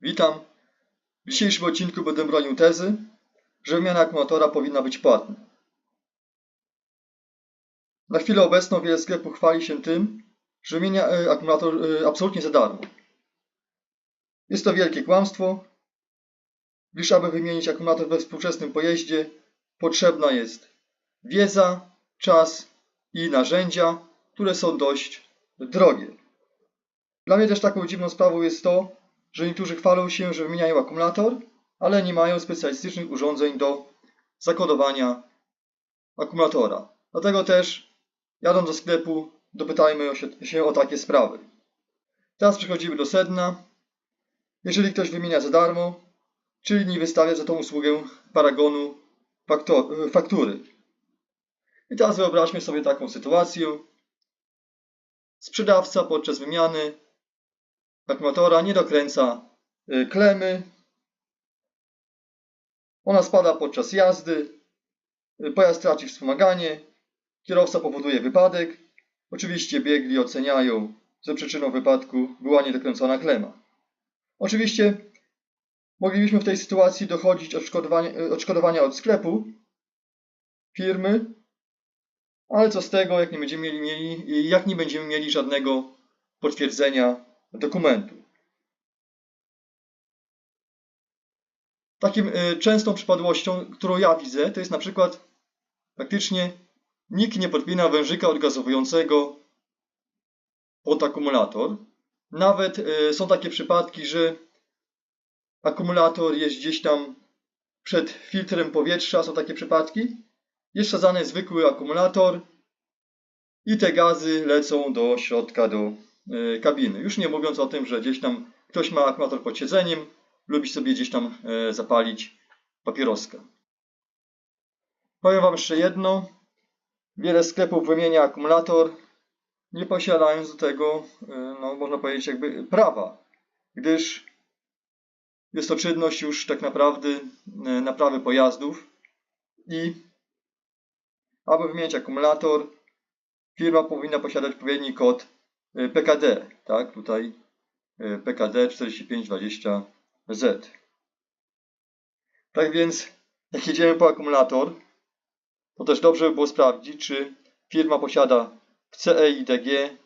Witam. W dzisiejszym odcinku będę bronił tezy, że wymiana akumulatora powinna być płatna. Na chwilę obecną wiele sklepów chwali się tym, że wymienia e, akumulator e, absolutnie za darmo. Jest to wielkie kłamstwo, gdyż aby wymienić akumulator we współczesnym pojeździe potrzebna jest wiedza, czas i narzędzia, które są dość drogie. Dla mnie też taką dziwną sprawą jest to, że niektórzy chwalą się, że wymieniają akumulator, ale nie mają specjalistycznych urządzeń do zakodowania akumulatora. Dlatego też, jadąc do sklepu, dopytajmy się, o takie sprawy. Teraz przechodzimy do sedna. Jeżeli ktoś wymienia za darmo, czyli nie wystawia za tą usługę paragonu faktury. I teraz wyobraźmy sobie taką sytuację. Sprzedawca podczas wymiany akumulatora nie dokręca y, klemy. Ona spada podczas jazdy. Y, Pojazd traci wspomaganie. Kierowca powoduje wypadek. Oczywiście biegli oceniają, że przyczyną wypadku była niedokręcona klema. Oczywiście moglibyśmy w tej sytuacji dochodzić odszkodowania, y, od sklepu, firmy, ale co z tego, jak nie będziemy mieli, jak nie będziemy mieli żadnego potwierdzenia dokumentu. Takim y, częstą przypadłością, którą ja widzę, to jest na przykład faktycznie nikt nie podpina wężyka odgazowującego pod akumulator. Nawet y, są takie przypadki, że akumulator jest gdzieś tam przed filtrem powietrza, są takie przypadki. Jest wsadzany zwykły akumulator i te gazy lecą do środka, do kabiny. Już nie mówiąc o tym, że gdzieś tam ktoś ma akumulator pod siedzeniem, lubi sobie gdzieś tam e, zapalić papieroska. Powiem Wam jeszcze jedno. Wiele sklepów wymienia akumulator, nie posiadając do tego, e, no, można powiedzieć, jakby prawa, gdyż jest to czynność już tak naprawdę e, naprawy pojazdów i aby wymienić akumulator, firma powinna posiadać odpowiedni kod e, PKD, tak, tutaj e, PKD 4520Z. Tak więc, jak jedziemy po akumulator, to też dobrze by było sprawdzić, czy firma posiada w CEIDG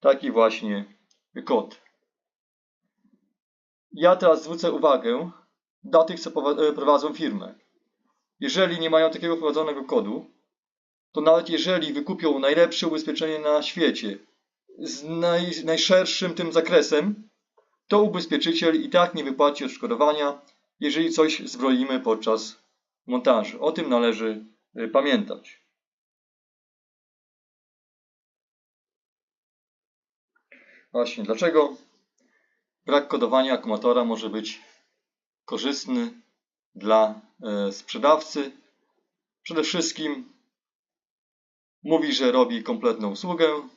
taki właśnie kod. Ja teraz zwrócę uwagę dla tych, co e, prowadzą firmę. Jeżeli nie mają takiego wprowadzonego kodu, to nawet jeżeli wykupią najlepsze ubezpieczenie na świecie z naj, najszerszym tym zakresem, to ubezpieczyciel i tak nie wypłaci odszkodowania, jeżeli coś zbroimy podczas montażu. O tym należy y, pamiętać. Właśnie, dlaczego brak kodowania akumulatora może być korzystny dla e, sprzedawcy? Przede wszystkim mówi, że robi kompletną usługę,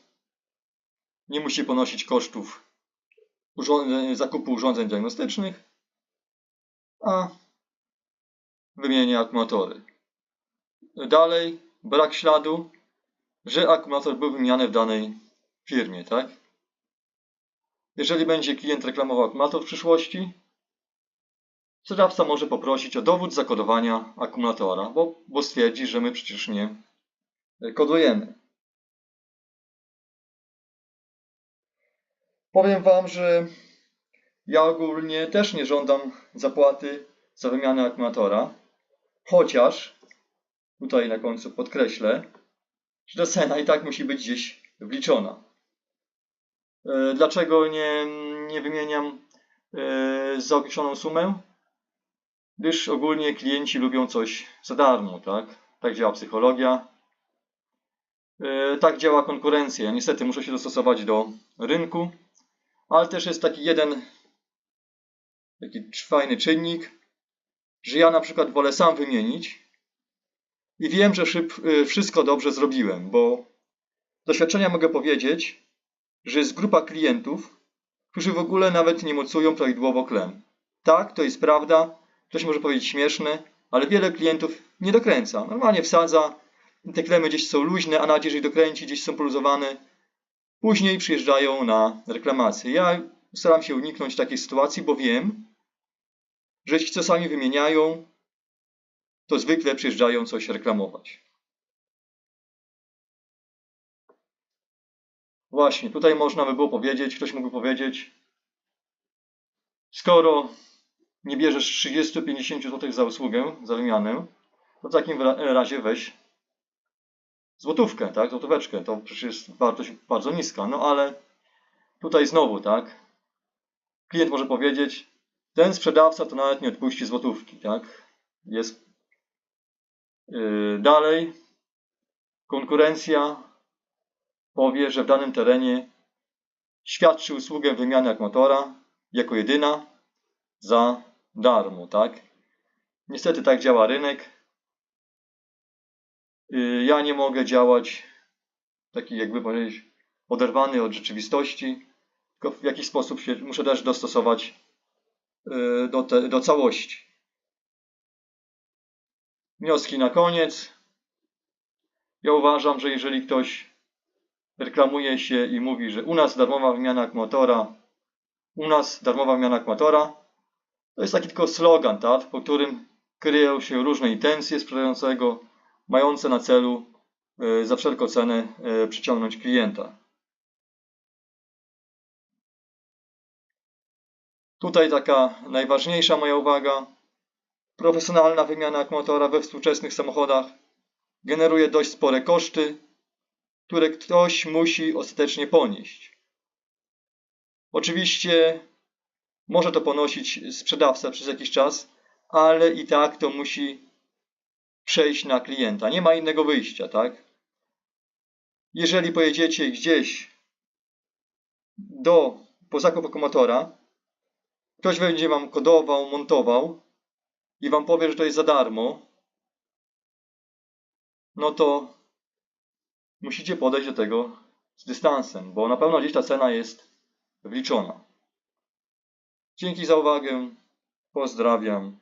nie musi ponosić kosztów urządzeń, zakupu urządzeń diagnostycznych, a wymienia akumulatory. Dalej, brak śladu, że akumulator był wymieniany w danej firmie, tak? Jeżeli będzie klient reklamował akumulator w przyszłości, sprzedawca może poprosić o dowód zakodowania akumulatora, bo, bo stwierdzi, że my przecież nie kodujemy. Powiem Wam, że ja ogólnie też nie żądam zapłaty za wymianę akumulatora, chociaż tutaj na końcu podkreślę, że ta cena i tak musi być gdzieś wliczona. E, Dlaczego nie, nie wymieniam e, za określoną sumę? Gdyż ogólnie klienci lubią coś za darmo, tak? Tak działa psychologia. E, Tak działa konkurencja. Niestety muszę się dostosować do rynku, ale też jest taki jeden taki fajny czynnik, że ja na przykład wolę sam wymienić i wiem, że szyb, y, wszystko dobrze zrobiłem, bo z doświadczenia mogę powiedzieć, że jest grupa klientów, którzy w ogóle nawet nie mocują prawidłowo klem. Tak, to jest prawda, ktoś może powiedzieć śmieszne, ale wiele klientów nie dokręca. Normalnie wsadza, te klemy gdzieś są luźne, a nawet jeżeli dokręci, gdzieś są poluzowane. Później przyjeżdżają na reklamację. Ja staram się uniknąć takiej sytuacji, bo wiem, że jeśli czasami wymieniają, to zwykle przyjeżdżają coś reklamować. Właśnie, tutaj można by było powiedzieć, ktoś mógłby powiedzieć, skoro nie bierzesz 30-50 zł za usługę, za wymianę, to w takim ra- razie weź złotówkę, tak, złotóweczkę, to przecież jest wartość bardzo niska, no ale tutaj znowu, tak, klient może powiedzieć, ten sprzedawca to nawet nie odpuści złotówki, tak, jest yy, dalej, konkurencja powie, że w danym terenie świadczy usługę wymiany akumulatora jako jedyna za darmo, tak? Niestety tak działa rynek. Yy, Ja nie mogę działać taki jakby powiedzieć oderwany od rzeczywistości, tylko w jakiś sposób się muszę też dostosować yy, do, te, do całości. Wnioski na koniec. Ja uważam, że jeżeli ktoś reklamuje się i mówi, że u nas darmowa wymiana akumulatora, u nas darmowa wymiana akumulatora, to jest taki tylko slogan, tak, po którym kryją się różne intencje sprzedającego, mające na celu e, za wszelką cenę e, przyciągnąć klienta. Tutaj taka najważniejsza moja uwaga. Profesjonalna wymiana akumulatora we współczesnych samochodach generuje dość spore koszty, które ktoś musi ostatecznie ponieść. Oczywiście może to ponosić sprzedawca przez jakiś czas, ale i tak to musi przejść na klienta. Nie ma innego wyjścia, tak? Jeżeli pojedziecie gdzieś do po zakup akumulatora, ktoś będzie wam kodował, montował i wam powie, że to jest za darmo, no to musicie podejść do tego z dystansem, bo na pewno gdzieś ta cena jest wliczona. Dzięki za uwagę. Pozdrawiam.